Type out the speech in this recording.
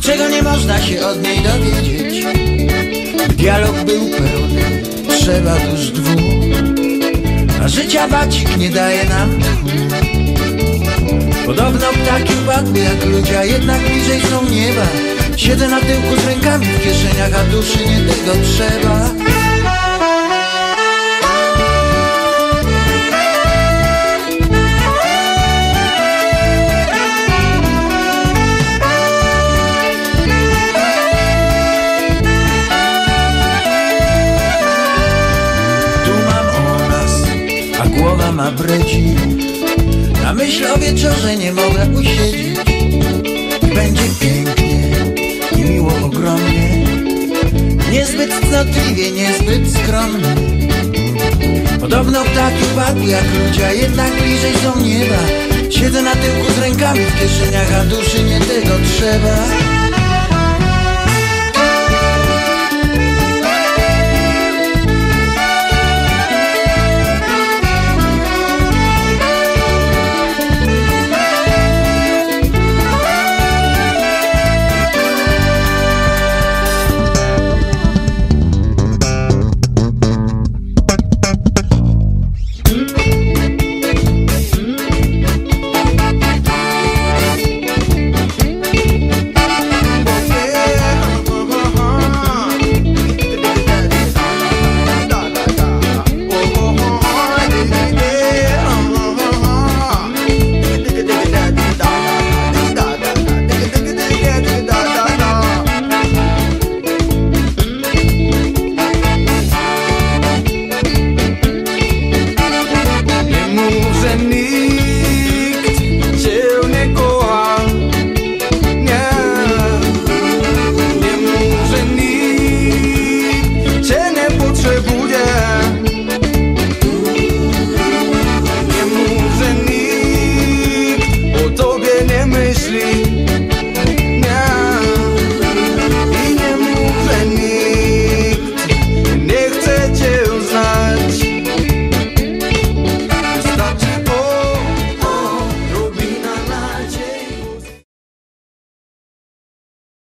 Czego nie można się od niej dowiedzieć? Dialog był pełny, trzeba tuż dwóch A życia bacik nie daje nam Podobno ptaki upadły jak ludzie, a jednak bliżej są nieba. Siedzę na tyłku z rękami w kieszeniach, a duszy nie tego trzeba a głowa ma bredzi Na myśl o wieczorze nie mogę usiedzieć. Będzie pięknie i miło ogromnie. Niezbyt cnotliwie, niezbyt skromnie. Podobno ptaki upadły jak ludzie, jednak bliżej są nieba. Siedzę na tyłku z rękami w kieszeniach, a duszy nie tego trzeba city